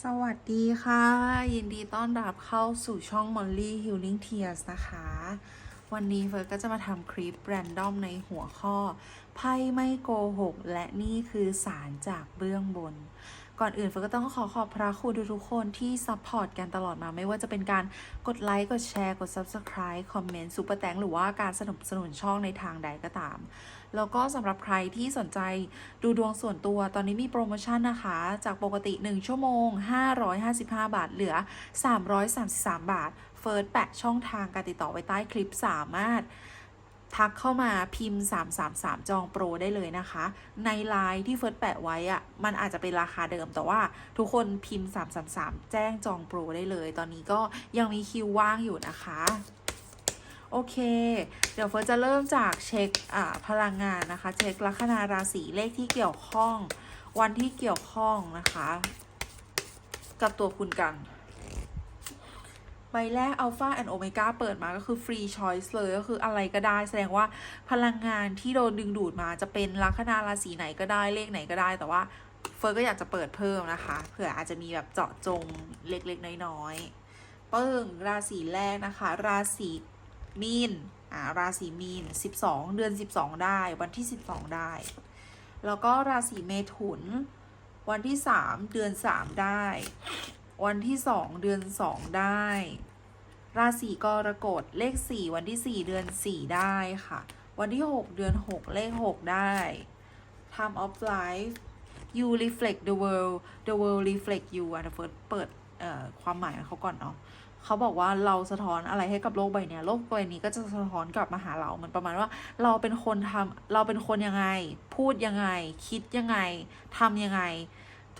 สวัสดีค่ะ ยินดีต้อนรับเข้าสู่ช่อง Molly Healing Tears นะคะ วันนี้เฟิร์สก็จะมาทำคลิปแรนดอมในหัวข้อ ไพ่ไม่โกหก และนี่คือสารจากเบื้องบน ก่อนอื่นเฟิร์สก็ต้องขอขอบพระคุณทุกๆคนที่ซัพพอร์ตกันตลอดมา ไม่ว่าจะเป็นการกดไลค์ กดแชร์ กด Subscribe คอมเมนต์ซุปเปอร์แตงหรือว่าการสนับสนุนช่องในทางใดก็ตาม แล้วก็สำหรับใครที่สนใจดูดวงส่วนตัว ตอนนี้มีโปรโมชั่นนะคะ จากปกติ 1 ชั่วโมง 555 บาท เหลือ 333 บาท เฟิร์สแปะช่องทางการติดต่อไว้ใต้คลิปสามารถ ทักเข้ามาพิมพ์ 333 จองโปรได้เลยนะคะ ในไลน์ที่เฟิร์สแปะไว้อะมันอาจจะเป็นราคาเดิม แต่ว่าทุกคนพิมพ์ 333 แจ้งจองโปรได้เลย ตอนนี้ก็ยังมีคิวว่างอยู่นะคะ โอเค เดี๋ยวเฟิร์สจะเริ่มจากเช็คอ่าพลังงานนะคะ เช็คลัคนาราศีเลขที่เกี่ยวข้อง วันที่เกี่ยวข้องนะคะ กับตัวคุณกัน ใบแรก Alpha and Omega เปิดมาก็คือ Free Choice เลยก็คืออะไรก็ได้แสดงว่าพลังงานที่โดนดึงดูดมาจะเป็นลัคนาราศีไหนก็ได้เลขไหนก็ได้ แต่ว่าเฟิร์สก็อยากจะเปิดเพิ่มนะคะ เผื่ออาจจะมีแบบเจาะจงเล็กๆ น้อยๆ เปิ้งราศีแรกนะคะ ราศีมีนอ่าราศีมีน 12 เดือน 12 ได้วันที่ 12 ได้ แล้วก็ราศีเมถุน วันที่ 3 เดือน 3 ได้ วันที่ 2 เดือน 2 ได้ ราศีกรกฎเลข 4 วันที่ 4 เดือน 4 ได้ค่ะ วันที่ 6 เดือน 6 เลข 6 ได้ time of life you reflect the world the world reflect you อะเดี๋ยวเฟิร์สเปิดความหมายของเขาก่อนเนาะเขาบอกว่าเราสะท้อนอะไรให้กับโลกใบนี้โลกใบนี้ก็จะสะท้อนกลับมาหาเราเหมือนประมาณว่า เราเป็นคนทำเราเป็นคนยังไง พูดยังไง คิดยังไงทำยังไง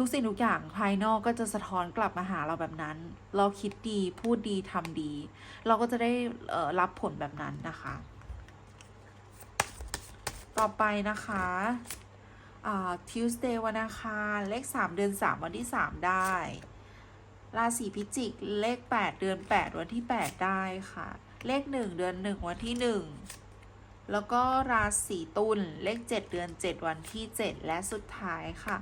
ทุกสิ่งทุกอย่างภายนอกก็จะสะท้อนกลับมาหาเราแบบนั้น เราคิดดีพูดดีทำดี เราก็จะได้รับผลแบบนั้นนะคะ ต่อไปนะคะอ่า Tuesday วันอังคารเลข 3 เดือน 3 วันที่ 3 ได้ ราศีพิจิก เลข 8 เดือน 8 วันที่ 8 ได้ค่ะ เลข 1 เดือน 1 วันที่ 1 แล้วก็ราศีตุลเลข 7 เดือน 7 วันที่ 7 และสุดท้ายค่ะ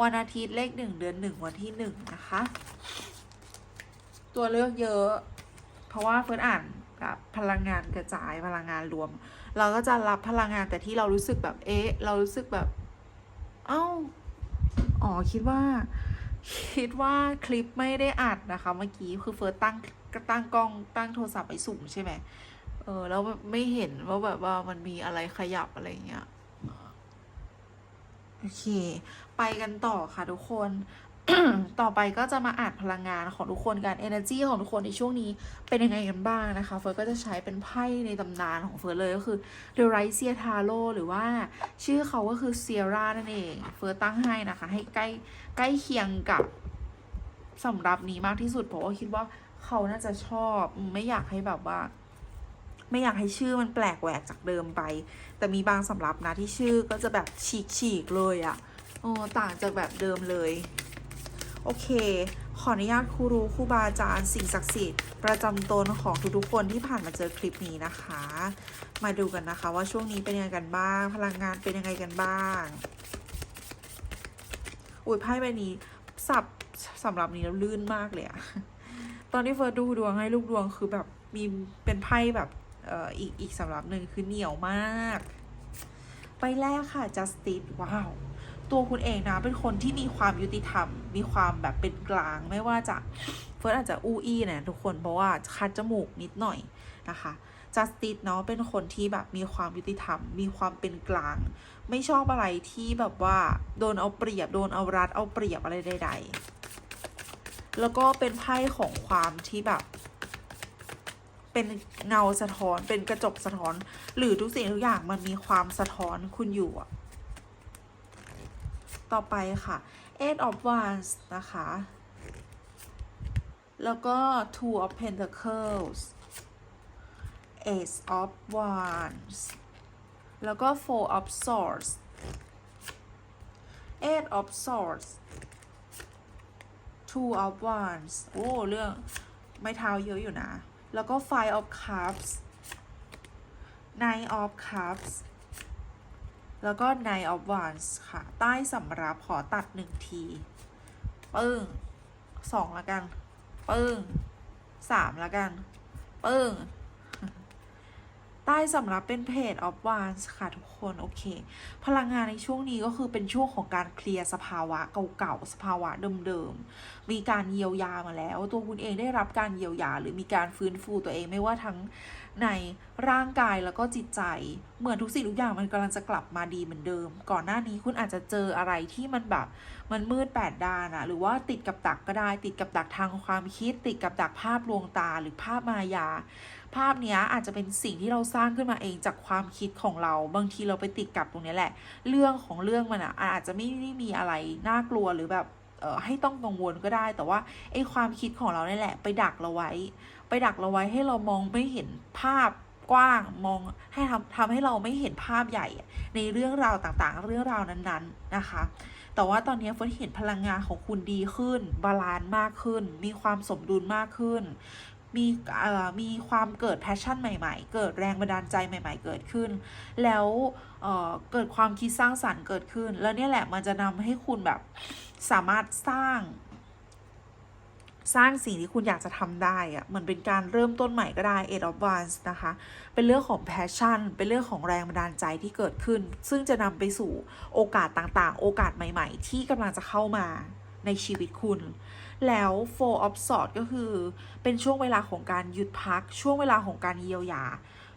วันอาทิตย์เลข1เดือน1วันที่1นะคะ ตัวเลือกเยอะ เพราะว่าเฟิร์สอ่านแบบพลังงานกระจายพลังงานรวม เราก็จะรับพลังงานแต่ที่เรารู้สึกแบบเอ๊ะ เรารู้สึกแบบ เอ้าอ๋อคิดว่า คิดว่าคลิปไม่ได้อัดนะคะ เมื่อกี้คือเฟิร์สตั้งก็ตั้งกล้องตั้งโทรศัพท์ไปสูงใช่ไหมเออแล้วไม่เห็นว่าแบบว่ามันมีอะไรขยับอะไรเงี้ย โอเค ไปกันต่อค่ะทุกคน ต่อไปก็จะมาอ่านพลังงานของทุกคนกัน energy ของทุกคนในช่วงนี้เป็นยังไงกันบ้างนะคะ เฟิร์สก็จะใช้เป็นไพ่ในตำนานของเฟิร์สเลยก็คือ The r i s e a Tarot หรือว่าชื่อเขาก็คือ Sierra นั่นเอง เฟิร์สตั้งให้นะคะ ให้ใกล้ใกล้เคียงกับสำหรับนี้มากที่สุดเพราะว่าคิดว่าเขาน่าจะชอบ ไม่อยากให้แบบว่า ไม่อยากให้ชื่อมันแปลกแหวกจากเดิมไป แต่มีบางสำรับนะที่ชื่อก็จะแบบฉีกฉีกเลยอะ่ะโอ้ต่างจากแบบเดิมเลย โอเค ขออนุญาตครูรู้ครูบาอาจารย์สิ่งศักดิ์สิทธิ์ประจำตนของทุกๆคนที่ผ่านมาเจอคลิปนี้นะคะ มาดูกันนะคะว่าช่วงนี้เป็นยังไงกันบ้าง พลังงานเป็นยังไงกันบ้างอุ้ยไพ่ใบนี้สับสำหรับนี้แล้วลื่นมากเลยอะตอนที่เฟิร์สดูดวงให้ลูกดวงคือแบบมีเป็นไพ่แบบ อีกอีกสำหรับหนึ่งคือเหนียวมาก ใบแรกค่ะ justice ว้าว ตัวคุณเองนะ เป็นคนที่มีความยุติธรรม มีความแบบเป็นกลางไม่ว่าจะเฟิร์สอาจจะอูอี้นะทุกคนเพราะว่าคัดจมูกนิดหน่อยนะคะ justice เนาะเป็นคนที่แบบมีความยุติธรรม มีความเป็นกลาง ไม่ชอบอะไรที่แบบว่าโดนเอาเปรียบโดนเอารัดเอาเปรียบอะไรใด ๆ แล้วก็เป็นไพ่ของความที่แบบ เป็นเงาสะท้อนเป็นกระจกสะท้อน หรือทุกสิ่งทุกอย่างมันมีความสะท้อนคุณอยู่อะต่อไปค่ะ eight of wands นะคะ แล้วก็ two of pentacles ace of wands แล้วก็ four of swords eight of swords two of wands โอ้ เรื่อง ไม่เท้าเยอะอยู่นะ แล้วก็ five of cups nine of cups แล้วก็ nine of wands ค่ะ ใต้สำรับขอตัดหนึ่งที ปึ้งสองละกัน ปึ้งสามละกัน ปึ้ง ใต้สำหรับเป็นเพจออฟวานส์ค่ะทุกคน โอเค พลังงานในช่วงนี้ก็คือเป็นช่วงของการเคลียร์สภาวะเก่าๆ สภาวะเดิมๆ มีการเยียวยามาแล้ว ตัวคุณเองได้รับการเยียวยา หรือมีการฟื้นฟูตัวเองไม่ว่าทั้งในร่างกายแล้วก็จิตใจ เหมือนทุกสิ่งทุกอย่างมันกำลังจะกลับมาดีเหมือนเดิม ก่อนหน้านี้คุณอาจจะเจออะไรที่มันแบบมันมืดแปดด้านอะหรือว่าติดกับดักก็ได้ ติดกับดักทางความคิด ติดกับดักภาพลวงตาหรือภาพมายา ภาพเนี้ยอาจจะเป็นสิ่งที่เราสร้างขึ้นมาเองจากความคิดของเรา บางทีเราไปติดกับตรงนี้แหละ เรื่องของเรื่องมันอะอาจจะไม่ได้มีอะไรน่ากลัวหรือแบบเอ่อให้ต้องกังวลก็ได้ แต่ว่าไอ้ความคิดของเราเนี่ยแหละ ไปดักเราไว้ ไปดักเราไว้ให้เรามองไม่เห็นภาพกว้างมองให้ทำทำให้เราไม่เห็นภาพใหญ่ ในเรื่องราวต่างๆ เรื่องราวนั้นๆนะคะ แต่ว่าตอนนี้เฟิร์นเห็นพลังงานของคุณดีขึ้น บาลานซ์มากขึ้น มีความสมดุลมากขึ้น มีมีความเกิดแพชชั่นใหม่ๆ เกิดแรงบันดาลใจใหม่ ๆ เกิดขึ้น แล้วเเกิดความคิดสร้างสรรค์เกิดขึ้น แล้วเนี่ยแหละมันจะนำให้คุณแบบสามารถสร้าง สร้างสิ่งที่คุณอยากจะทำได้อะเหมือนเป็นการเริ่มต้นใหม่ก็ได้ e d of Wands นะคะ เป็นเรื่องของ passion เป็นเรื่องของแรงบันดาลใจที่เกิดขึ้น ซึ่งจะนำไปสู่โอกาสต่างๆ โอกาสใหม่ ๆ ที่กำลังจะเข้ามา ในชีวิตคุณ แล้ว Four of Swords ก็คือเป็นช่วงเวลาของการหยุดพัก ช่วงเวลาของการเยียวยา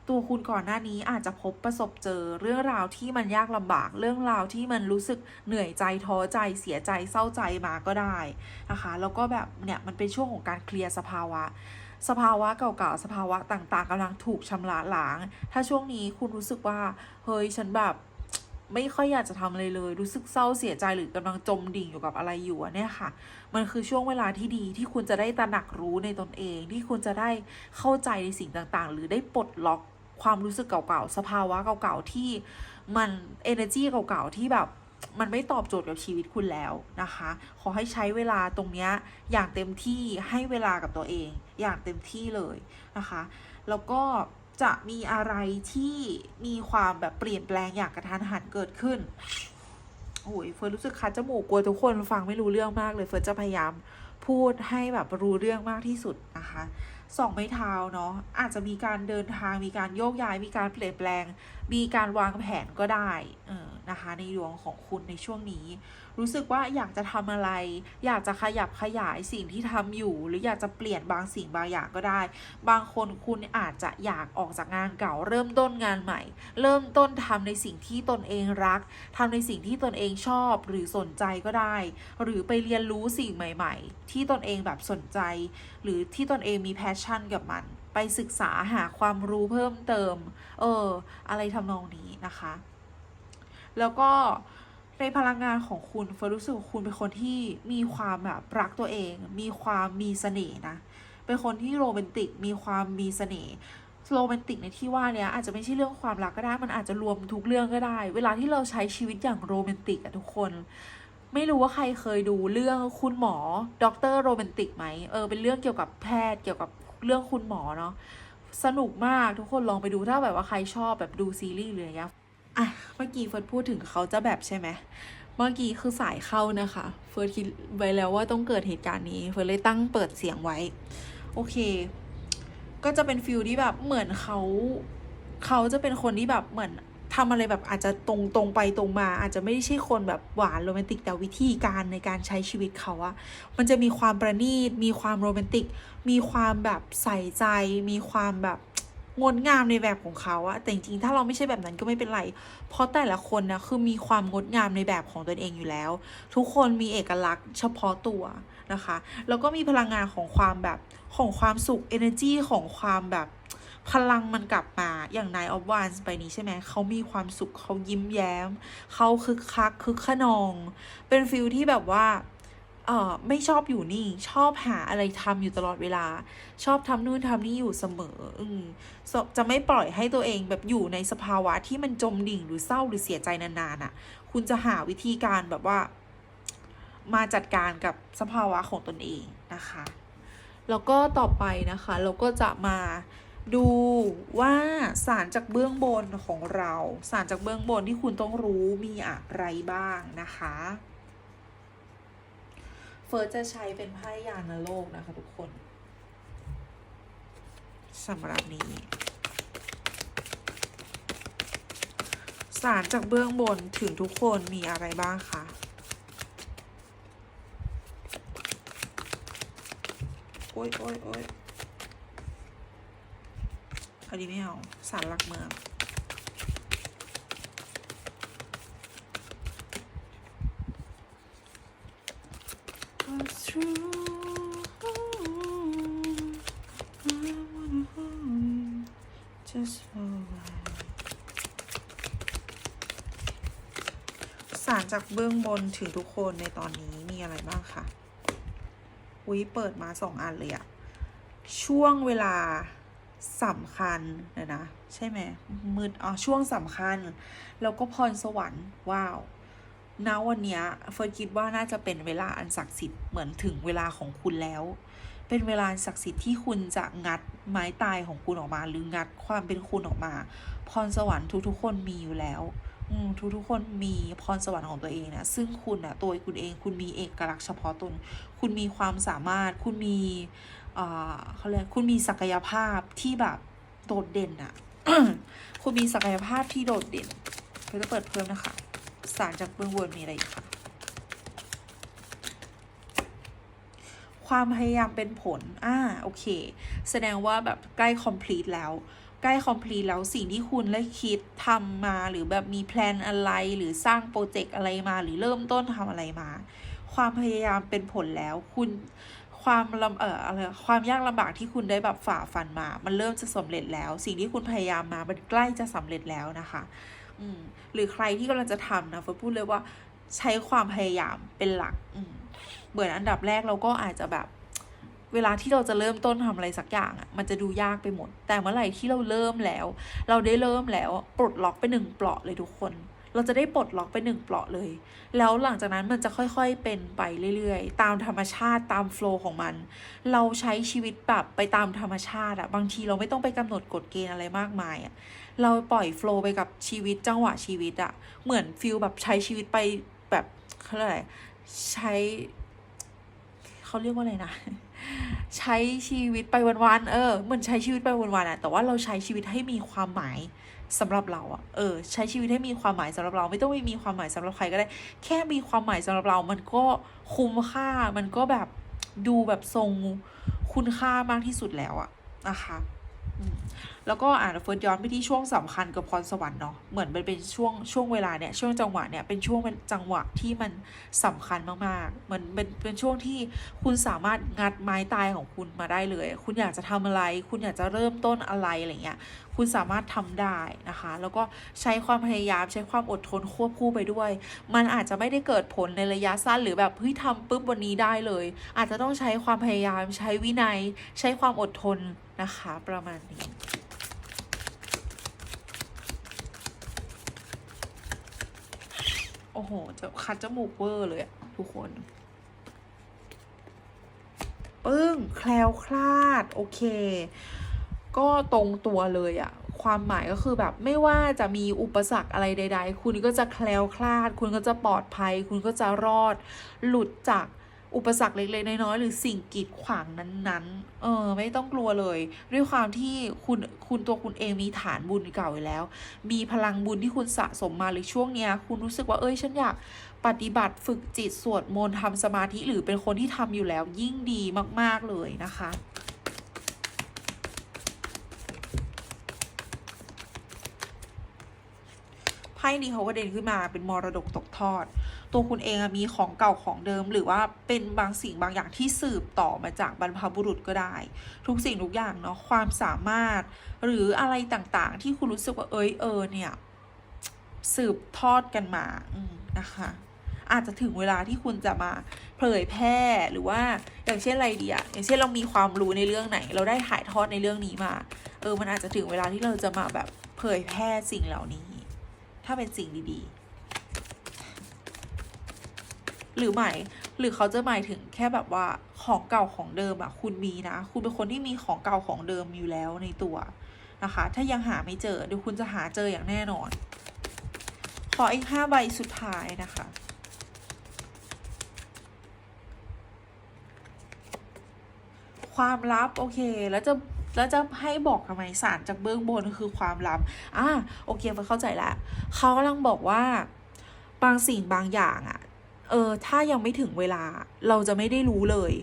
ตัวคุณก่อนหน้านี้อาจจะพบประสบเจอเรื่องราวที่มันยากลำบาก เรื่องราวที่มันรู้สึกเหนื่อยใจท้อใจเสียใจเศร้าใจมาก็ได้นะคะ แล้วก็แบบเนี่ยมันเป็นช่วงของการเคลียร์สภาวะสภาวะเก่าๆ สภาวะต่างๆกำลังถูกชำระล้าง ถ้าช่วงนี้คุณรู้สึกว่า เฮ้ย ฉันแบบ ไม่ค่อยอยากจะทำอะไรเลย รู้สึกเศร้าเสียใจหรือกำลังจมดิ่งอยู่กับอะไรอยู่เนี่ยค่ะ มันคือช่วงเวลาที่ดีที่คุณจะได้ตระหนักรู้ในตนเอง ที่คุณจะได้เข้าใจในสิ่งต่างๆ หรือได้ปลดล็อกความรู้สึกเก่าๆ สภาวะเก่าๆ ที่มัน energy เก่าๆ ที่แบบมันไม่ตอบโจทย์กับชีวิตคุณแล้วนะคะ ขอให้ใช้เวลาตรงเนี้ยอย่างเต็มที่ให้เวลากับตัวเอง อย่างเต็มที่เลยนะคะ แล้วก็ จะมีอะไรที่มีความแบบเปลี่ยนแปลงอย่างกระทันหันเกิดขึ้นโอ้ยเฟิร์นรู้สึกคัดจมูกกลัวทุกคนฟังไม่รู้เรื่องมากเลยเฟิร์นจะพยายามพูดให้แบบรู้เรื่องมากที่สุดนะคะสองไม้เท้าเนาะอาจจะมีการเดินทางมีการโยกย้ายมีการเปลี่ยนแปลง มีการวางแผนก็ได้เออนะคะในดวงของคุณในช่วงนี้ รู้สึกว่าอยากจะทำอะไร อยากจะขยับขยายสิ่งที่ทำอยู่ หรืออยากจะเปลี่ยนบางสิ่งบางอย่างก็ได้ บางคนคุณอาจจะอยากออกจากงานเก่า เริ่มต้นงานใหม่ เริ่มต้นทำในสิ่งที่ตนเองรักทำในสิ่งที่ตนเองชอบหรือสนใจก็ได้ หรือไปเรียนรู้สิ่งใหม่ ๆ ที่ตนเองแบบสนใจ หรือที่ตนเองมีแพชชั่นกับมัน ไปศึกษาหาความรู้เพิ่มเติม เออ อะไรทำนองนี้นะคะ แล้วก็ ในพลังงานของคุณเฟิร์นรู้สึกว่าคุณเป็นคนที่มีความแบบรักตัวเอง มีความมีเสน่ห์นะ เป็นคนที่โรแมนติก มีความมีเสน่ห์โรแมนติกในที่ว่าเนี้ยอาจจะไม่ใช่เรื่องความรักก็ได้ มันอาจจะรวมทุกเรื่องก็ได้ เวลาที่เราใช้ชีวิตอย่างโรแมนติกอะทุกคน ไม่รู้ว่าใครเคยดูเรื่องคุณหมอด็อกเตอร์โรแมนติกไหมเออเป็นเรื่องเกี่ยวกับแพทย์เกี่ยวกับเรื่องคุณหมอเนาะสนุกมากทุกคนลองไปดูถ้าแบบว่าใครชอบแบบดูซีรีส์หรืออะไรเงี้ย อะเมื่อกี้เฟิร์สพูดถึงเขาจะแบบใช่ไหมเมื่อกี้คือสายเข้านะคะ เฟิร์สคิดไว้แล้วว่าต้องเกิดเหตุการณ์นี้ เฟิร์สเลยตั้งเปิดเสียงไว้ โอเค ก็จะเป็นฟิลที่แบบเหมือนเขาเขาจะเป็นคนที่แบบเหมือนทำอะไรแบบอาจจะตรงตรงไปตรงมา อาจจะไม่ใช่คนแบบหวานโรแมนติกแต่วิธีการในการใช้ชีวิตเขาอะมันจะมีความประณีต มีความโรแมนติก มีความแบบใส่ใจ มีความแบบ งดงามในแบบของเขาอะแต่จริงๆ ถ้าเราไม่ใช่แบบนั้นก็ไม่เป็นไร เพราะแต่ละคนนะคือมีความงดงามในแบบของตนเองอยู่แล้ว ทุกคนมีเอกลักษณ์เฉพาะตัวนะคะ แล้วก็มีพลังงานของความแบบของความสุข energy ของความแบบพลังมันกลับมาอย่างนายออฟวานไปนี้ใช่ไหม เขามีความสุขเขายิ้มแย้ม เขาคึกคักคึกขนอง เป็นฟิลที่แบบว่า เอ่อไม่ชอบอยู่นี่งชอบหาอะไรทำอยู่ตลอดเวลา ชอบทำนู่นทำนี่อยู่เสมอ อืมจะไม่ปล่อยให้ตัวเองแบบอยู่ในสภาวะที่มันจมดิ่งหรือเศร้าหรือเสียใจนานๆอะ คุณจะหาวิธีการแบบว่า มาจัดการกับสภาวะของตนเองนะคะ แล้วก็ต่อไปนะคะ เราก็จะมาดูว่าสารจากเบื้องบนของเรา สารจากเบื้องบนที่คุณต้องรู้มีอะไรบ้างนะคะ ฟิร์สจะใช้เป็นไพ่ยานโลกนะคะทุกคนสำหรับนี้ สารจากเบื้องบนถึงทุกคนมีอะไรบ้างคะโอ๊ยโอ๊ยโอ๊ยอันนี้ไม่เอาสารหลักเมือง What's true? I wanna hold you just for a while. สาร จากเบื้องบนถึงทุกคนในตอนนี้มีอะไรบ้างคะอุ้ยเปิดมาสองอันเลยอะช่วงเวลาสำคัญเดี๋ยนะ ใช่ไหมมืดอ๋อช่วงสำคัญ แล้วก็พรสวรรค์ว้าวณวันเนี้ยเฟิร์นคิดว่าน่าจะเป็นเวลาอันศักดิ์สิทธิ์เหมือนถึงเวลาของคุณแล้ว เป็นเวลาอันศักดิ์สิทธิ์ที่คุณจะงัดไม้ตายของคุณออกมา หรืองัดความเป็นคุณออกมา พรสวรรค์ทุกๆคนมีอยู่แล้ว อืมทุกๆคนมีพรสวรรค์ของตัวเองนะ ซึ่งคุณอะตัวคุณเอง คุณมีเอกลักษณ์เฉพาะตน คุณมีความสามารถ คุณมีเขาเรียกคุณมีศักยภาพที่แบบโดดเด่นอะคุณมีศักยภาพที่โดดเด่นเพื่อจะเปิดเพิ่มนะคะ สารจากเบื้องบนมีอะไรอีกคะความพยายามเป็นผล อ่า โอเค แสดงว่าแบบใกล้ complete แล้ว ใกล้ complete แล้วสิ่งที่คุณได้คิดทำมาหรือแบบมีแพลนอะไรหรือสร้างโปรเจกต์อะไรมาหรือเริ่มต้นทำอะไรมา ความพยายามเป็นผลแล้วคุณความลำเอออะไรความยากลำบากที่คุณได้แบบฝ่าฟันมา มันเริ่มจะสำเร็จแล้ว สิ่งที่คุณพยายามมา มันใกล้จะสำเร็จแล้วนะคะ อืมหรือใครที่กำลังจะทำนะเฟิร์พูดเลยว่าใช้ความพยายามเป็นหลัก อืมเหมือนอันดับแรกเราก็อาจจะแบบ เวลาที่เราจะเริ่มต้นทำอะไรสักอย่างอะ่ะมันจะดูยากไปหมด แต่เมื่อไหร่ที่เราเริ่มแล้ว เราได้เริ่มแล้วปลดล็อกไปหนึ่งเปลาะเลยทุกคน เราจะได้ปลดล็อกไปหนึ่งเปลาะเลย แล้วหลังจากนั้นมันจะค่อยๆเป็นไปเรื่อยๆ ตามธรรมชาติตามโฟล์ของมัน เราใช้ชีวิตแบบไปตามธรรมชาติอะบางทีเราไม่ต้องไปกำหนดกฎเกณฑ์อะไรมากมายอะเราปล่อยโฟล์ไปกับชีวิตจังหวะชีวิตอะเหมือนฟิลแบบใช้ชีวิตไปแบบเขาเรียกอะไรใช้เขาเรียกว่าอะไรนะ ใช้ชีวิตไปวันๆเออเหมือนใช้ชีวิตไปวันๆอะแต่ว่าเราใช้ชีวิตให้มีความหมายสำหรับเราอะเออ ใช้ชีวิตให้มีความหมายสำหรับเรา ไม่ต้องไปมีความหมายสำหรับใครก็ได้ แค่มีความหมายสำหรับเรา มันก็คุ้มค่า มันก็แบบดูแบบทรงคุณค่ามากที่สุดแล้วอะนะคะ แล้วก็อ่านเฟิร์สย้อนไปที่ช่วงสำคัญกับพรสวรรค์เนาะเหมือนมันเป็นช่วงช่วงเวลาเนี่ยช่วงจังหวะเนี่ยเป็นช่วงจังหวะที่มันสำคัญมากๆเหมือนเป็นเป็นช่วงที่คุณสามารถงัดไม้ตายของคุณมาได้เลย คุณอยากจะทำอะไร คุณอยากจะเริ่มต้นอะไรอะไรเงี้ยคุณสามารถทำได้นะคะ แล้วก็ใช้ความพยายามใช้ความอดทนควบคู่ไปด้วย มันอาจจะไม่ได้เกิดผลในระยะสั้นหรือแบบเฮ้ยทำปุ๊บวันนี้ได้เลย อาจจะต้องใช้ความพยายามใช้วินัย ใช้ความอดทน นะคะ ประมาณนี้โอ้โห จะคัดจมูกเวอร์เลยอะทุกคน ปึ้ง แคล้วคลาด โอเค ก็ตรงตัวเลยอะความหมายก็คือแบบไม่ว่าจะมีอุปสรรคอะไรใด ๆ คุณก็จะแคล้วคลาด คุณก็จะปลอดภัย คุณก็จะรอด หลุดจาก อุปสรรคเล็กๆน้อยๆหรือสิ่งกีดขวางนั้นๆ เออ ไม่ต้องกลัวเลย ด้วยความที่คุณคุณตัวคุณเองมีฐานบุญเก่าอยู่แล้ว มีพลังบุญที่คุณสะสมมาหรือช่วงเนี้ย คุณรู้สึกว่าเอ้ยฉันอยากปฏิบัติฝึกจิตสวดมนต์ทำสมาธิหรือเป็นคนที่ทำอยู่แล้ว ยิ่งดีมาก ๆเลยนะคะไพ่นี้เขาก็เด่นขึ้นมาเป็นมรดกตกทอด ตัวคุณเองมีของเก่าของเดิม หรือว่าเป็นบางสิ่งบางอย่างที่สืบต่อมาจากบรรพบุรุษก็ได้ ทุกสิ่งทุกอย่างเนาะความสามารถ หรืออะไรต่างๆ ที่คุณรู้สึกว่าเอ้ยเออเนี่ยสืบทอดกันมาอืนะคะ อาจจะถึงเวลาที่คุณจะมาเผยแพร่หรือว่าอย่างเช่นอะไรดีอะอย่างเช่นเรามีความรู้ในเรื่องไหน เราได้ถ่ายทอดในเรื่องนี้มา เออมันอาจจะถึงเวลาที่เราจะมาแบบเผยแพร่สิ่งเหล่านี้ ถ้าเป็นสิ่งดีๆ หรือหมายหรือเขาจะหมายถึงแค่แบบว่าของเก่าของเดิมอะคุณมีนะ คุณเป็นคนที่มีของเก่าของเดิมอยู่แล้วในตัวนะคะ ถ้ายังหาไม่เจอเดี๋ยวคุณจะหาเจออย่างแน่นอน ขออีกห้าใบสุดท้ายนะคะความลับโอเค แล้วจะแล้วจะให้บอกทำไมสารจากเบื้องบนคือความลับอ่าโอเคเฟิร์นเข้าใจแล้วเขากำลังบอกว่า บางสิ่งบางอย่างอะ เออถ้ายังไม่ถึงเวลาเราจะไม่ได้รู้เลย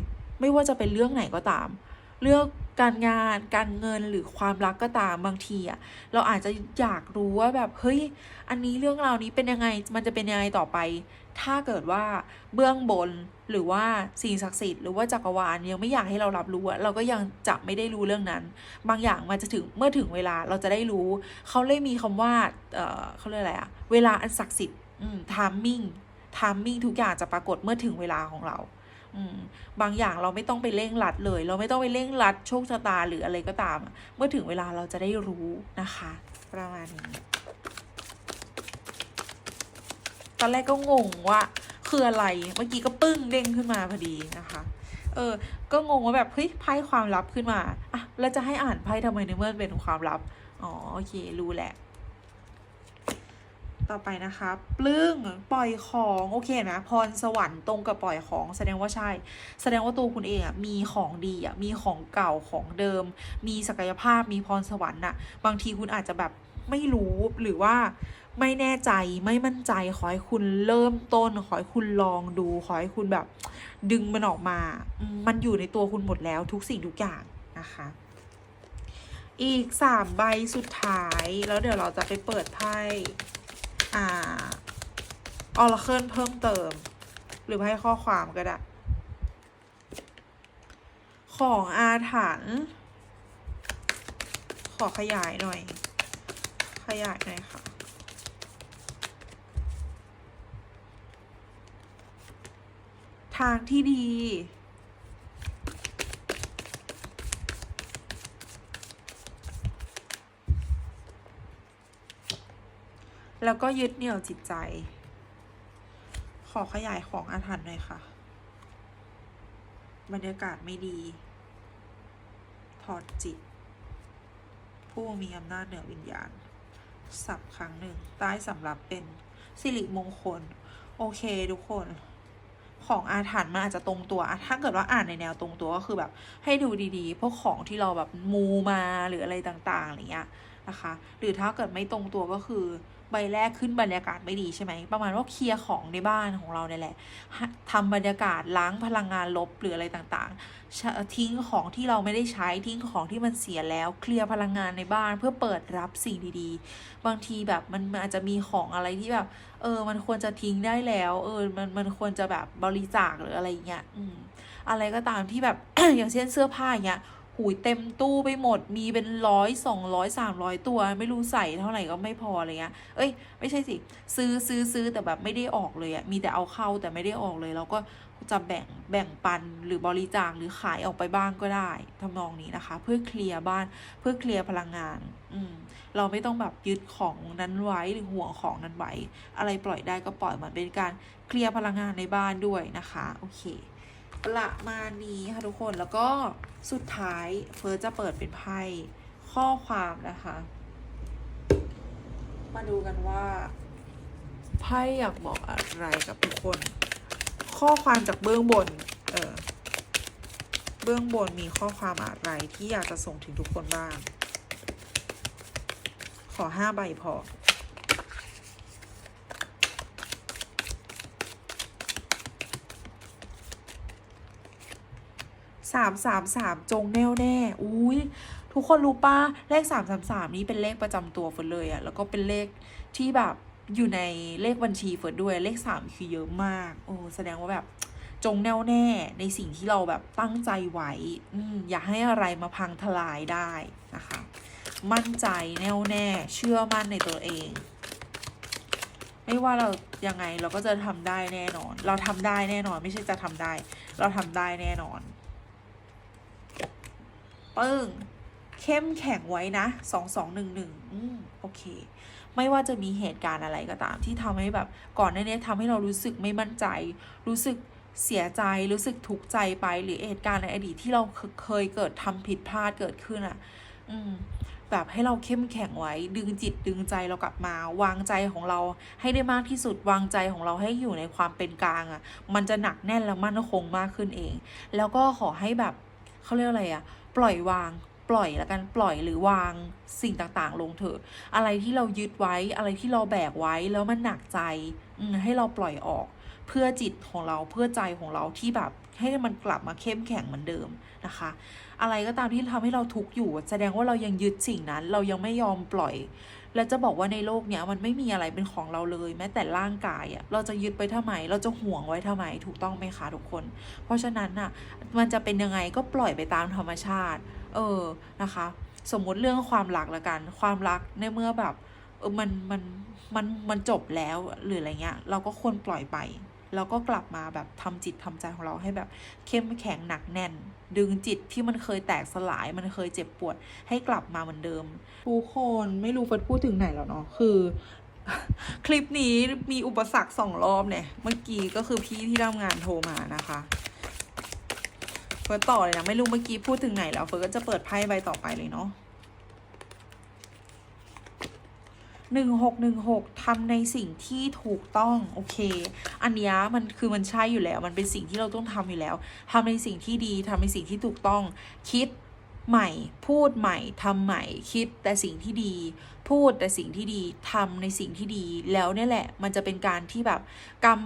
ไม่ว่าจะเป็นเรื่องไหนก็ตาม เรื่องการงานการเงินหรือความรักก็ตามบางทีอะเราอาจจะอยากรู้ว่าแบบเฮ้ยอันนี้เรื่องราวนี้เป็นยังไงมันจะเป็นยังไงต่อไป ถ้าเกิดว่าเบื้องบนหรือว่าสิ่งศักดิ์สิทธิ์หรือว่าจักรวาลยังไม่อยากให้เรารับรู้อะเราก็ยังจะไม่ได้รู้เรื่องนั้น บางอย่างมันจะถึงเมื่อถึงเวลาเราจะได้รู้ เขาเลยมีคำว่าเออเขาเรียกอะไรอะเวลาอันศักดิ์สิทธิ์ทามมิ่ง ทามมิ่งทุกอย่างจะปรากฏเมื่อถึงเวลาของเราบางอย่างเราไม่ต้องไปเร่งรัดเลย เราไม่ต้องไปเร่งรัดโชคชะตาหรืออะไรก็ตาม เมื่อถึงเวลาเราจะได้รู้นะคะ ประมาณนี้ตอนแรกก็งงว่าคืออะไร เมื่อกี้ก็ปึ้งเด้งขึ้นมาพอดีนะคะ เออ ก็งงว่าแบบเฮ้ยไพ่ความลับขึ้นมา อะ แล้วจะให้อ่านไพ่ทำไมในเมื่อเป็นความลับ อ๋อโอเค รู้แหละ ต่อไปนะคะ ปลื้งปล่อยของโอเคนะพรสวรรค์ตรงกับปล่อยของ แสดงว่าใช่ แสดงว่าตัวคุณเองอะมีของดีอะมีของเก่าของเดิม มีศักยภาพมีพรสวรรค์อะ บางทีคุณอาจจะแบบไม่รู้หรือว่าไม่แน่ใจไม่มั่นใจขอให้คุณเริ่มต้น ขอให้คุณลองดู ขอให้คุณแบบ ดึงมันออกมา มันอยู่ในตัวคุณหมดแล้วทุกสิ่งทุกอย่างนะคะ อีกสามใบสุดท้ายแล้วเดี๋ยวเราจะไปเปิดไพ่ อ่าออร์เคิลเพิ่มเติม หรือให้ข้อความก็ได้ ของอาถรรพ์ขอขยายหน่อย ขยายหน่อยค่ะทางที่ดี แล้วก็ยึดเหนี่ยวจิตใจ ขอขยายของอาถรรพ์หน่อยค่ะ บรรยากาศไม่ดี ถอดจิต ผู้มีอำนาจเหนือวิญญาณ สับครั้งหนึ่ง ใต้สำหรับเป็นสิริมงคล โอเคทุกคนของอาถรรพ์มันอาจจะตรงตัว ถ้าเกิดว่าอ่านในแนวตรงตัวก็คือแบบ ให้ดูดีๆ พวกของที่เราแบบมูมาหรืออะไรต่างๆอะไรเงี้ยนะคะ หรือถ้าเกิดไม่ตรงตัวก็คือ ใบแรกขึ้นบรรยากาศไม่ดีใช่ไหม ประมาณว่าเคลียร์ของในบ้านของเราเนี่ยแหละฮะทำบรรยากาศล้างพลังงานลบหรืออะไรต่างๆ ทิ้งของที่เราไม่ได้ใช้ทิ้งของที่มันเสียแล้ว เคลียร์พลังงานในบ้านเพื่อเปิดรับสิ่งดีๆ บางทีแบบมันอาจจะมีของอะไรที่แบบ เออ มันควรจะทิ้งได้แล้ว เออ มันมันควรจะแบบบริจาคหรืออะไรเงี้ย อืม อะไรก็ตามที่แบบ อย่างเช่นเสื้อผ้าอย่างเงี้ย หูยเต็มตู้ไปหมด มีเป็นร้อยสองร้อยสามร้อยตัว ไม่รู้ใส่เท่าไหร่ก็ไม่พออะไรเงี้ย เอ้ย ไม่ใช่สิ ซื้อซื้อซื้อแต่แบบไม่ได้ออกเลยอะมีแต่เอาเข้าแต่ไม่ได้ออกเลยแล้วก็จะแบ่งแบ่งปันหรือบริจาคหรือขายออกไปบ้างก็ได้ทำนองนี้นะคะ เพื่อเคลียร์บ้านเพื่อเคลียร์พลังงาน อืม เราไม่ต้องแบบยึดของนั้นไว้หรือห่วงของนั้นไว้ อะไรปล่อยได้ก็ปล่อยมันเป็นการเคลียร์พลังงานในบ้านด้วยนะคะ โอเค ประมาณนี้ค่ะทุกคนแล้วก็สุดท้ายเฟิร์สจะเปิดเป็นไพ่ข้อความนะคะ มาดูกันว่าไพ่อยากบอกอะไรกับทุกคน ข้อความจากเบื้องบน เออเบื้องบนมีข้อความอะไรที่อยากจะส่งถึงทุกคนบ้าง ขอห้าใบพอ สามสามสามจงแน่วแน่อุ้ยทุกคนรู้ป่ะเลขสามสามสามนี้เป็นเลขประจำตัวเฟิร์นเลยอะแล้วก็เป็นเลขที่แบบอยู่ในเลขบัญชีเฟิร์นด้วยเลขสามคือเยอะมาก โอ้แสดงว่าแบบจงแน่วแน่ในสิ่งที่เราแบบตั้งใจไว้อืมอย่าให้อะไรมาพังทลายได้นะคะ มั่นใจแน่วแน่ เชื่อมั่นในตัวเอง ไม่ว่าเรายังไงเราก็จะทำได้แน่นอน เราทำได้แน่นอน ไม่ใช่จะทำได้ เราทำได้แน่นอน ปึ้งเข้มแข็งไว้นะสองสองหนึ่งหนึ่งอืมโอเค ไม่ว่าจะมีเหตุการณ์อะไรก็ตาม ที่ทำให้แบบก่อนหน้านี้ทำให้เรารู้สึกไม่มั่นใจ รู้สึกเสียใจรู้สึกทุกข์ใจไป หรือเหตุการณ์ในอดีตที่เราเคยเกิดทำผิดพลาดเกิดขึ้นอะ อืมแบบให้เราเข้มแข็งไว้ ดึงจิตดึงใจเรากลับมา วางใจของเราให้ได้มากที่สุดวางใจของเราให้อยู่ในความเป็นกลางอะ มันจะหนักแน่นและมั่นคงมากขึ้นเอง แล้วก็ขอให้แบบเขาเรียกอะไรอะ ปล่อยวาง ปล่อยแล้วกันปล่อยหรือวางสิ่งต่างๆ ลงเถอะ อะไรที่เรายึดไว้อะไรที่เราแบกไว้แล้วมันหนักใจให้เราปล่อยออก เพื่อจิตของเราเพื่อใจของเราที่แบบให้มันกลับมาเข้มแข็งเหมือนเดิมนะคะ อะไรก็ตามที่ทำให้เราทุกข์อยู่ แสดงว่าเรายังยึดสิ่งนั้น เรายังไม่ยอมปล่อย แล้วจะบอกว่าในโลกเนี้ยมันไม่มีอะไรเป็นของเราเลย แม้แต่ร่างกายอะ่ะเราจะยึดไปทำไม เราจะห่วงไว้ทำไมถูกต้องไหมคะทุกคน เพราะฉะนั้นน่ะมันจะเป็นยังไงก็ปล่อยไปตามธรรมชาติ เออนะคะ สมมุติเรื่องความรักละกัน ความรักในเมื่อแบบเออมันมันมันมันจบแล้วหรืออะไรเงี้ย เราก็ควรปล่อยไปแล้วก็กลับมาแบบทำจิตทำใจของเราให้แบบเข้มแข็งหนักแน่น ดึงจิตที่มันเคยแตกสลาย มันเคยเจ็บปวด ให้กลับมาเหมือนเดิมทุกคนไม่รู้เฟิร์สพูดถึงไหนแล้วเนาะคือ คลิปนี้มีอุปสรรคสองรอบเนี่ย เมื่อกี้ก็คือพี่ที่ทำงานโทรมานะคะ ฟิร์สต่อเลยนะ ไม่รู้เมื่อกี้พูดถึงไหนแล้ว เฟิร์สก็จะเปิดไพ่ใบต่อไปเลยเนาะหนึ่งหกหนึ่งหกทำในสิ่งที่ถูกต้องโอเค อันเนี้ยมันคือมันใช่อยู่แล้ว มันเป็นสิ่งที่เราต้องทำอยู่แล้วทำในสิ่งที่ดีทำในสิ่งที่ถูกต้อง คิดใหม่ พูดใหม่ทำใหม่ คิดแต่สิ่งที่ดี พูดแต่สิ่งที่ดีทำในสิ่งที่ดี แล้วเนี่ยแหละ มันจะเป็นการที่แบบกรรม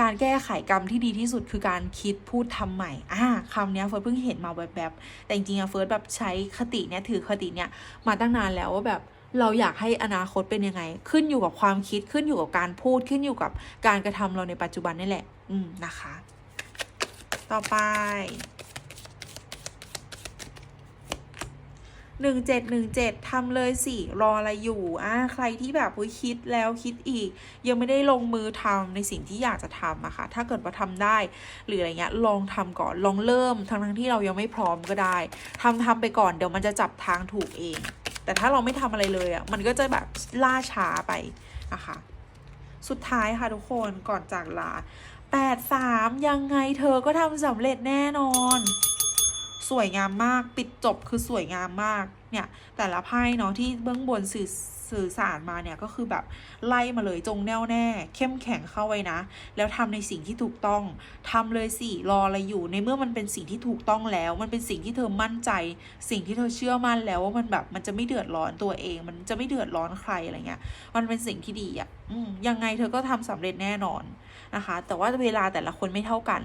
การแก้ไขกรรมที่ดีที่สุดคือการคิดพูดทำใหม่อ่าคำนี้เฟิร์สเพิ่งเห็นมาแบบๆแต่จริงๆอะเฟิร์สแบบใช้คติเนี่ยถือคติเนี่ยมาตั้งนานแล้วว่าแบบเราอยากให้อนาคตเป็นยังไง ขึ้นอยู่กับความคิดขึ้นอยู่กับการพูดขึ้นอยู่กับการกระทำเราในปัจจุบันนี่แหละ อืมนะคะ ต่อไป หนึ่งเจ็ดหนึ่งเจ็ดทำเลยสิ รออะไรอยู่อ่าใครที่แบบคิดแล้วคิดอีก ยังไม่ได้ลงมือทำในสิ่งที่อยากจะทำอะค่ะ ถ้าเกิดว่าทำได้ หรืออะไรเงี้ย ลองทำก่อน ลองเริ่ม ทั้งทั้งที่เรายังไม่พร้อมก็ได้ทำทำไปก่อน เดี๋ยวมันจะจับทางถูกเอง แต่ถ้าเราไม่ทำอะไรเลยอะมันก็จะแบบล่าช้าไปนะคะสุดท้ายค่ะทุกคนก่อนจากลาแปดสามยังไงเธอก็ทำสำเร็จแน่นอน สวยงามมากปิดจบคือสวยงามมากเนี่ยแต่ละไพ่เนาะที่เบื้องบนสื่อสื่อสารมาเนี่ยก็คือแบบไล่มาเลยจงแน่วแน่ เข้มแข็งเข้าไว้นะ แล้วทำในสิ่งที่ถูกต้องทำเลยสิรออะไรอยู่ในเมื่อมันเป็นสิ่งที่ถูกต้องแล้ว มันเป็นสิ่งที่เธอมั่นใจ สิ่งที่เธอเชื่อมั่นแล้วว่ามันแบบมันจะไม่เดือดร้อนตัวเอง มันจะไม่เดือดร้อนใครอะไรเงี้ยมันเป็นสิ่งที่ดีอะ่ะยังไงเธอก็ทำสำเร็จแน่นอนนะคะ แต่ว่าเวลาแต่ละคนไม่เท่ากัน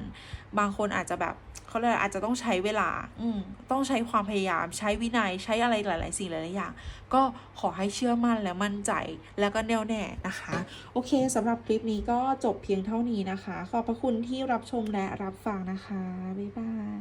บางคนอาจจะแบบ เขาเรียกอะไรอาจจะต้องใช้เวลาอืมต้องใช้ความพยายามใช้วินัยใช้อะไรหลาย ๆ สิ่งหลายๆอย่าง ก็ขอให้เชื่อมั่นและมั่นใจแล้วก็แน่วแน่นะคะ โอเคสำหรับคลิปนี้ก็จบเพียงเท่านี้นะคะ ขอบพระคุณที่รับชมและรับฟังนะคะ บ๊ายบาย